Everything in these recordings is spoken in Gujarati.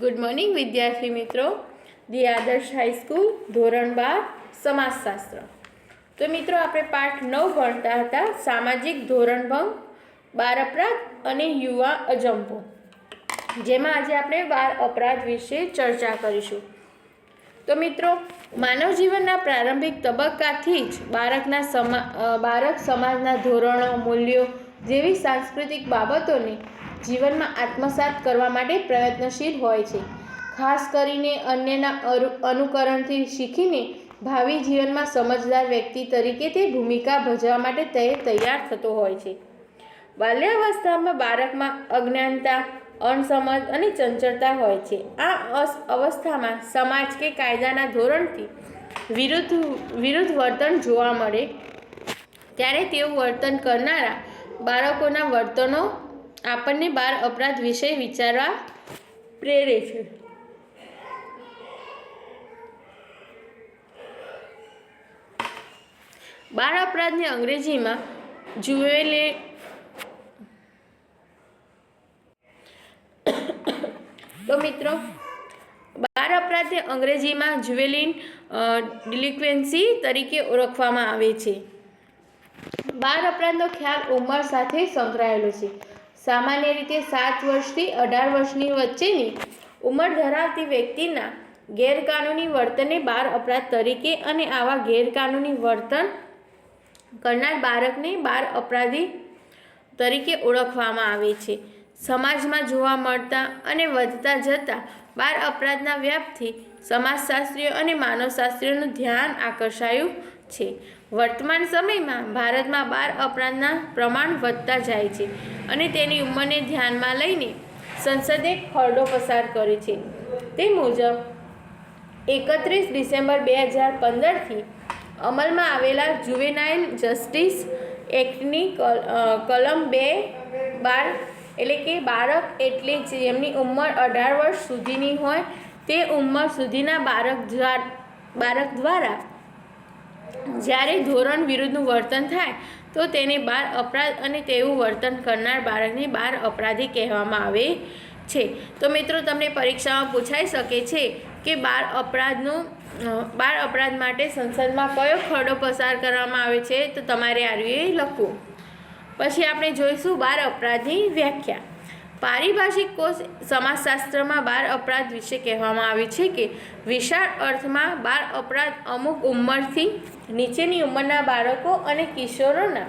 ગુડ મોર્નિંગ વિદ્યાર્થી મિત્રો. ધી આદર્શ હાઈસ્કૂલ ધોરણ બાર, સમાજશાસ્ત્ર. તો મિત્રો, આપણે પાઠ નવ ભણતા હતા. સામાજિક ધોરણભંગ બાર અપરાધ અને યુવા અજંપો. જેમાં આજે આપણે બાર અપરાધ વિશે ચર્ચા કરીશું. તો મિત્રો માનવ જીવનના પ્રારંભિક તબક્કાથી જ બાળકના સમા બાળક સમાજના ધોરણો, મૂલ્યો જેવી સાંસ્કૃતિક બાબતોને જીવનમાં આત્મસાત કરવા માટે પ્રયત્નશીલ હોય છે. ખાસ કરીને અન્યના અનુકરણથી શીખીને ભાવિ જીવનમાં સમજદાર વ્યક્તિ તરીકે તે ભૂમિકા ભજવવા માટે તે તૈયાર થતો હોય છે. બાલ્યાવસ્થામાં બાળકમાં અજ્ઞાનતા, અણસમજ અને ચંચળતા હોય છે. આ અસ- અવસ્થામાં સમાજ કે કાયદાના ધોરણથી વિરુદ્ધ વિરુદ્ધ વર્તન જોવા મળે, ત્યારે તેવું વર્તન કરનારા બાળકોના વર્તનો આપણને બાળ અપરાધ વિશે વિચારવા પ્રેરે છે. બાળ અપરાધને અંગ્રેજીમાં જુએલે તો મિત્રો બાળ અપરાધને અંગ્રેજીમાં જુવેલિન ડિલિક્વન્સી તરીકે ઓળખવામાં આવે છે. બાળ અપરાધનો ખ્યાલ ઉંમર સાથે સંકળાયેલો છે. સામાન્ય રીતે સાત વર્ષથી અઢાર વર્ષની વચ્ચેની ઉંમર ધરાવતી વ્યક્તિના ગેરકાનૂની વર્તનને બાળ અપરાધ તરીકે અને આવા ગેરકાનૂની વર્તન કરનાર બાળકને બાળ અપરાધી તરીકે ઓળખવામાં આવે છે. સમાજમાં જોવા મળતા અને વધતા જતા બાળ અપરાધના વ્યાપથી સમાજશાસ્ત્રીઓ અને માનવશાસ્ત્રીઓનું ધ્યાન આકર્ષાયું છે. વર્તમાન સમયમાં ભારતમાં બાળ અપરાધના પ્રમાણ વધતા જાય છે અને તેની ઉંમરને ધ્યાનમાં લઈને સંસદે ખરડો પસાર કરે છે. તે મુજબ, એકત્રીસ ડિસેમ્બર બે હજાર પંદરથી અમલમાં આવેલા જુવેનાઇલ જસ્ટિસ એક્ટની કલ- કલમ બે બાર એટલે કે બાળક એટલે જેમની ઉંમર અઢાર વર્ષ સુધીની હોય તે ઉંમર સુધીના બાળક બાળક દ્વારા જ્યારે ધોરણ વિરુદ્ધનું વર્તન થાય, તો તેને બાળ અપરાધ અને તેવું વર્તન કરનાર બાળકને બાળ અપરાધી કહેવામાં આવે છે. તો મિત્રો, તમને પરીક્ષામાં પૂછાઈ શકે છે કે બાળ અપરાધનું બાળ અપરાધ માટે સંસદમાં કયો ખરડો પસાર કરવામાં આવે છે, તો તમારે આરવીએ લખવું. પછી આપણે જોઈશું બાળ અપરાધની વ્યાખ્યા. પારિભાષિક કોષ સમાજશાસ્ત્રમાં બાળ અપરાધ વિશે કહેવામાં આવ્યું છે કે વિશાળ અર્થમાં બાળ અપરાધ અમુક ઉંમરથી નીચેની ઉંમરના બાળકો અને કિશોરોના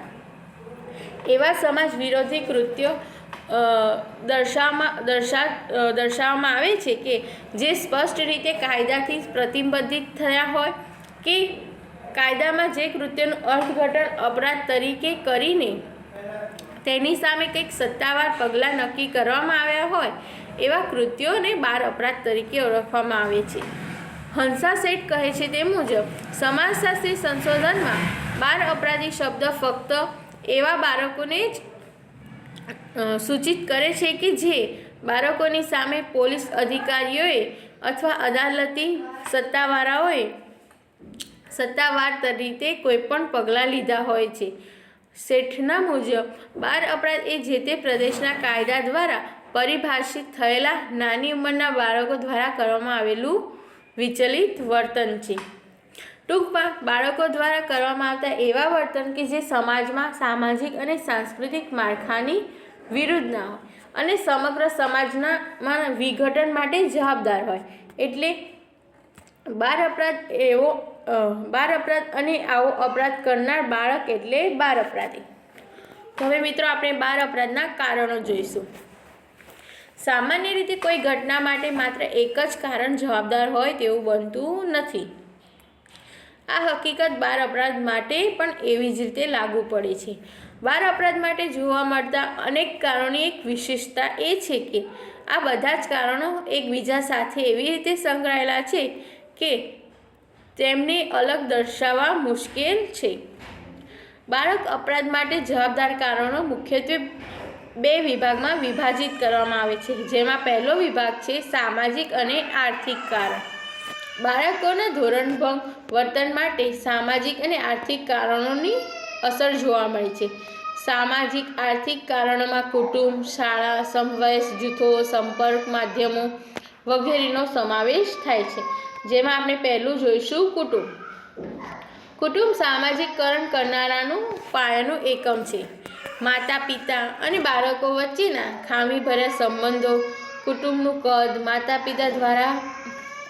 એવા સમાજ વિરોધી કૃત્યો દર્શાવવામાં દર્શા દર્શાવવામાં આવે છે કે જે સ્પષ્ટ રીતે કાયદાથી પ્રતિબંધિત થયા હોય કે કાયદામાં જે કૃત્યનું અર્થઘટન અપરાધ તરીકે કરીને તેની સામે કંઈક સત્તાવાર પગલાં નક્કી કરવામાં આવ્યા હોય, એવા કૃત્યોને બાળ અપરાધ તરીકે ઓળખવામાં આવે છે. હંસા શેઠ કહે છે તે મુજબ, સમાજશાસ્ત્રી સંશોધનમાં બાળ અપરાધી શબ્દ ફક્ત એવા બાળકોને જ સૂચિત કરે છે કે જે બાળકોની સામે પોલીસ અધિકારીઓએ અથવા અદાલતી સત્તાવાળાઓએ સત્તાવાર રીતે કોઈપણ પગલાં લીધા હોય છે. શેઠના મુજબ બાળ અપરાધ એ જે તે પ્રદેશના કાયદા દ્વારા પરિભાષિત થયેલા નાની ઉંમરના બાળકો દ્વારા કરવામાં આવેલું વિચલિત વર્તન છે. ટૂંકમાં, બાળકો દ્વારા કરવામાં આવતા એવા વર્તન કે જે સમાજમાં સામાજિક અને સાંસ્કૃતિક માળખાની વિરુદ્ધ ના હોય અને સમગ્ર સમાજના વિઘટન માટે જવાબદાર હોય. એટલે બાળ અપરાધ એવો બાળ અપરાધ અને આવો અપરાધ કરનાર બાળક એટલે બાળ અપરાધી. હવે મિત્રો આપણે બાળ અપરાધના કારણો જોઈશું. સામાન્ય રીતે કોઈ ઘટના માટે માત્ર એક જ કારણ જવાબદાર હોય તેવું બનતું નથી. આ હકીકત બાળ અપરાધ માટે પણ એવી જ રીતે લાગુ પડે છે. બાળ અપરાધ માટે જોવા મળતા અનેક કારણોની એક વિશેષતા એ છે કે આ બધા જ કારણો એકબીજા સાથે એવી રીતે સંકળાયેલા છે કે તેમને અલગ દર્શાવવા મુશ્કેલ છે. બાળક અપરાધ માટે જવાબદાર કારણો મુખ્યત્વે બે વિભાગમાં વિભાજિત કરવામાં આવે છે. જેમાં પહેલો વિભાગ છે સામાજિક અને આર્થિક કારણ. બાળકોના ધોરણભંગ વર્તન માટે સામાજિક અને આર્થિક કારણોની અસર જોવા મળે છે. સામાજિક, આર્થિક કારણોમાં કુટુંબ, શાળા સમવયસ જૂથો, સંપર્ક માધ્યમો વગેરેનો સમાવેશ થાય છે. જેમાં આપણે પહેલું જોઈશું કુટુંબ. કુટુંબ સામાજિકકરણ કરનારાનું પાયાનું એકમ છે. માતા, પિતા અને બાળકો વચ્ચેના ખામીભર્યા સંબંધો, કુટુંબનું કદ, માતા, પિતા દ્વારા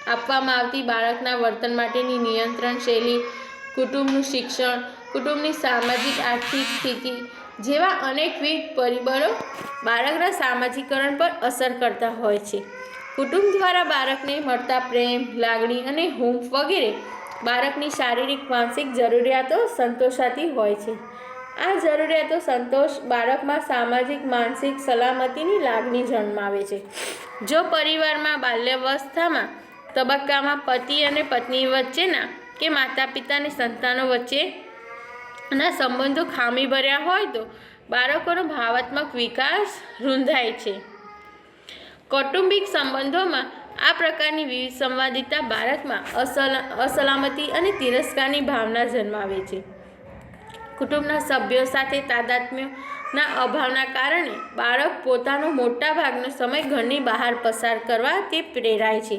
આપવામાં આવતી બાળકના વર્તન માટેની નિયંત્રણ શૈલી, કુટુંબનું શિક્ષણ, કુટુંબની સામાજિક આર્થિક સ્થિતિ જેવા અનેકવિધ પરિબળો બાળકના સામાજિકકરણ પર અસર કરતા હોય છે. કુટુંબ દ્વારા બાળકને મળતા પ્રેમ, લાગણી અને હૂંફ વગેરે બાળકની શારીરિક, માનસિક જરૂરિયાતો સંતોષાતી હોય છે. આ જરૂરિયાતો સંતોષ બાળકમાં સામાજિક, માનસિક સલામતીની લાગણી જન્માવે છે. જો પરિવારમાં બાલ્યાવસ્થામાં તબક્કામાં પતિ અને પત્ની વચ્ચેના કે માતા પિતાની સંતાનો વચ્ચેના સંબંધો ખામીભર્યા હોય તો બાળકોનો ભાવાત્મક વિકાસ રૂંધાય છે. કૌટુંબિક સંબંધોમાં આ પ્રકારની વિવિધ સંવાદિતા બાળકમાં અસલ, અસલામતી અને તિરસ્કારની ભાવના જન્માવે છે. કુટુંબના સભ્યો સાથે તાદાત્મ્યના અભાવના કારણે બાળક પોતાનો મોટા ભાગનો સમય ઘરની બહાર પસાર કરવા તે પ્રેરાય છે.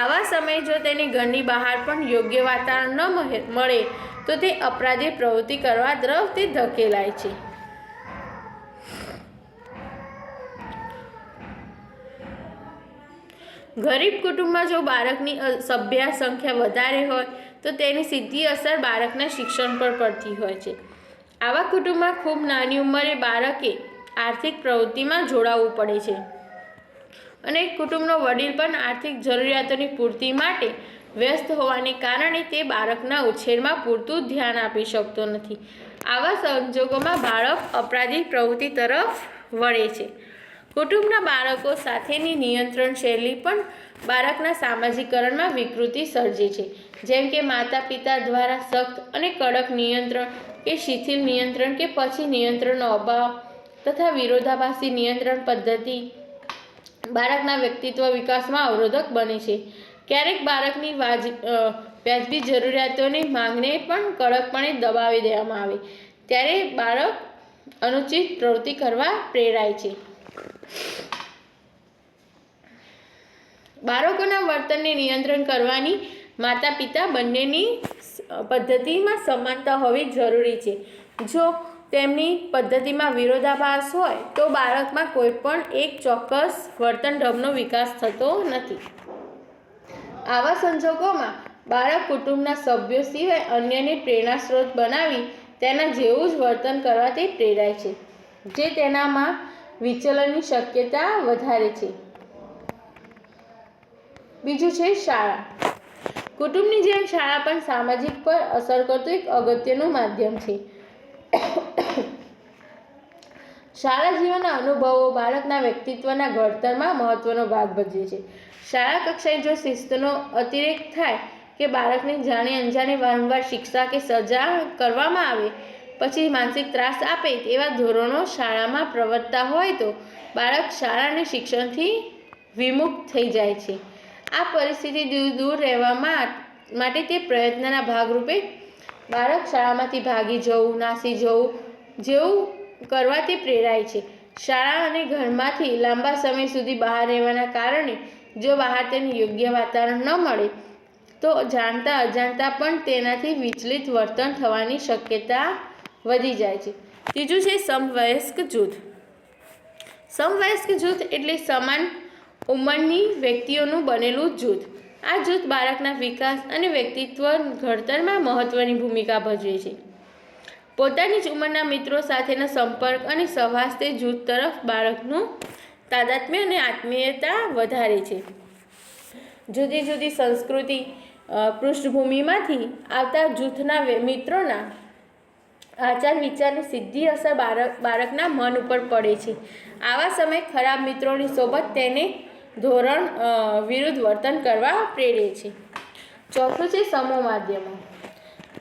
આવા સમયે જો તેને ઘરની બહાર પણ યોગ્ય વાતાવરણ ન મળે, તો તે અપરાધી પ્રવૃત્તિ કરવા તરફ તે ધકેલાય છે. ગરીબ કુટુંબમાં જો બાળકની સભ્ય સંખ્યા વધારે હોય, તો તેની સીધી અસર બાળકના શિક્ષણ પર પડતી હોય છે. આવા કુટુંબમાં ખૂબ નાની ઉંમરે બાળકે આર્થિક પ્રવૃત્તિમાં જોડાવવું પડે છે. અને કુટુંબનો વડીલ પણ આર્થિક જરૂરિયાતોની પૂર્તિ માટે વ્યસ્ત હોવાને કારણે તે બાળકના ઉછેરમાં પૂરતું ધ્યાન આપી શકતો નથી. આવા સંજોગોમાં બાળક અપરાધિક પ્રવૃત્તિ તરફ વળે છે. કુટુંબના બાળકો સાથેની નિયંત્રણ શૈલી પણ બાળકના સામાજિકરણમાં વિકૃતિ સર્જે છે. જેમ કે માતા પિતા દ્વારા સખ્ત અને કડક નિયંત્રણ કે શિથિલ નિયંત્રણ કે પછી નિયંત્રણનો અભાવ તથા વિરોધાભાસી નિયંત્રણ પદ્ધતિ બાળકના વ્યક્તિત્વ વિકાસમાં અવરોધક બને છે. ક્યારેક બાળકની વાજ વ્યાજબી જરૂરિયાતોની માંગને પણ કડકપણે દબાવી દેવામાં આવે, ત્યારે બાળક અનુચિત પ્રવૃત્તિ કરવા પ્રેરાય છે. બાળકોના વર્તનને નિયંત્રણ કરવાની માતા પિતા બંનેની પદ્ધતિમાં સમાનતા હોવી જરૂરી છે. જો તેમની પદ્ધતિમાં વિરોધાભાસ હોય, તો બાળકમાં કોઈ પણ એક ચોક્કસ વર્તન ઢબનો વિકાસ થતો નથી. આવા સંજોગોમાં બાળક કુટુંબના સભ્યો સિવાય અન્યને પ્રેરણા સ્ત્રોત બનાવી તેના જેવું જ વર્તન કરવાથી પ્રેરાય છે. જે તેનામાં વિચલનની શક્યતા વધારે છે. બીજું છે શાળા. કુટુંબની જેમ શાળા પણ સામાજિક પર અસર કરતું એક અગત્યનું માધ્યમ છે. શાળા જીવનના અનુભવો બાળકના વ્યક્તિત્વના ઘડતરમાં મહત્વનો ભાગ ભજવે છે. શાળા કક્ષાએ જો શિસ્તનો અતિરેક થાય કે બાળકને જાણે અંજાણે વારંવાર શિક્ષા કે સજા કરવામાં આવે પછી માનસિક ત્રાસ આપે તેવા ધોરણો શાળામાં પ્રવર્તતા હોય તો બાળક શાળાને શિક્ષણથી વિમુખ થઈ જાય છે. આ પરિસ્થિતિ દૂર દૂર રહેવા માટે તે પ્રયત્નના ભાગરૂપે બાળક શાળામાંથી ભાગી જવું, નાસી જવું જેવું કરવાથી પ્રેરાય છે. શાળા અને ઘરમાંથી લાંબા સમય સુધી બહાર રહેવાના કારણે જો બહાર તેને યોગ્ય વાતાવરણ ન મળે, તો જાણતા અજાણતા પણ તેનાથી વિચલિત વર્તન થવાની શક્યતા વધી જાય છે. ત્રીજું છે સમવયસ્ક જૂથ. સમવયસ્ક જૂથ એટલે સમાન ઉંમરની વ્યક્તિઓનું બનેલું જૂથ. આ જૂથ બાળકના વિકાસ અને વ્યક્તિત્વ ઘડતરમાં મહત્વની ભૂમિકા ભજવે છે. પોતાની જ ઉંમરના મિત્રો સાથેનો સંપર્ક અને સહવાસ તે જૂથ તરફ બાળકનું તાદાત્મ્ય અને આત્મીયતા વધારે છે. જુદી જુદી સંસ્કૃતિ પૃષ્ઠભૂમિમાંથી આવતા જૂથના મિત્રોના આચાર વિચારની સીધી અસર બાળક, બાળકના મન ઉપર પડે છે. આવા સમયે ખરાબ મિત્રોની સોબત તેને ધોરણ વિરુદ્ધ વર્તન કરવા પ્રેરે છે. ચોથું છે સમૂહ માધ્યમો.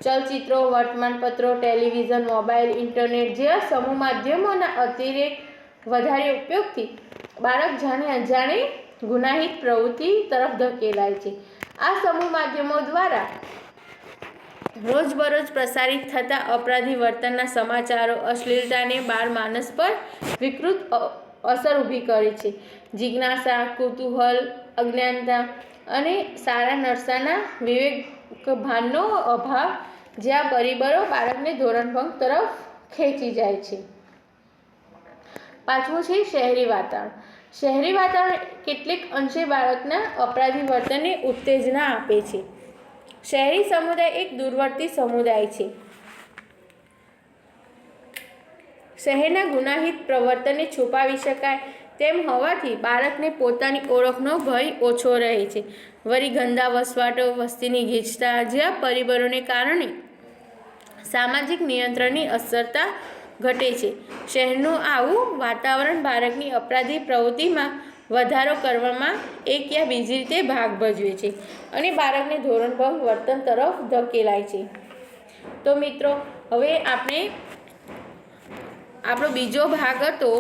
ચલચિત્રો, વર્તમાનપત્રો, ટેલિવિઝન, મોબાઈલ, ઇન્ટરનેટ જેવા સમૂહ માધ્યમોના અતિરેક વધારે ઉપયોગથી બાળક જાણે અજાણે ગુનાહિત પ્રવૃત્તિ તરફ ધકેલાય છે. આ સમૂહ માધ્યમો દ્વારા રોજબરોજ પ્રસારિત થતા અપરાધી વર્તનના સમાચારો અશ્લીલતાને બાળ માનસ પર વિકૃત અસર ઊભી કરે છે. જિજ્ઞાસા, કુતૂહલ, અજ્ઞાનતા અને સારા નરસાના વિવેક ભાનનો અભાવ જ્યાં પરિબળો બાળકને ધોરણભંગ તરફ ખેંચી જાય છે. પાંચમું છે શહેરી વાતાવરણ. શહેરી વાતાવરણ કેટલીક અંશે બાળકના અપરાધી વર્તનને ઉત્તેજના આપે છે. શહેરી સમુદાય એક દૂરવર્તી સમુદાય છે. શહેરના ગુનાહિત પ્રવર્તનને છુપાવી શકાય તેમ હોવાથી બાળકને પોતાની ઓળખનો ભય ઓછો રહે છે. વળી ગંદા વસવાટો, વસ્તીની ગીચતા જેવા પરિબળોને કારણે સામાજિક નિયંત્રણની અસરતા ઘટે છે. શહેરનું આવું વાતાવરણ બાળકની અપરાધી પ્રવૃત્તિમાં વધારો કરવામાં એક યા બીજી રીતે ભાગ ભજવે છે અને બાળકને ધોરણભંગ વર્તન તરફ ધકેલાય છે. તો મિત્રો, હવે આપણે આપણો બીજો ભાગ હતો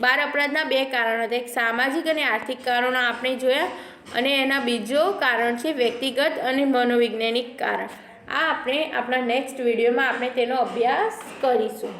બાળ અપરાધના બે કારણો. હતા એક સામાજિક અને આર્થિક કારણો આપણે જોયા અને એના બીજો કારણ છે વ્યક્તિગત અને મનોવૈજ્ઞાનિક કારણ. આ આપણે આપણા નેક્સ્ટ વિડીયોમાં આપણે તેનો અભ્યાસ કરીશું.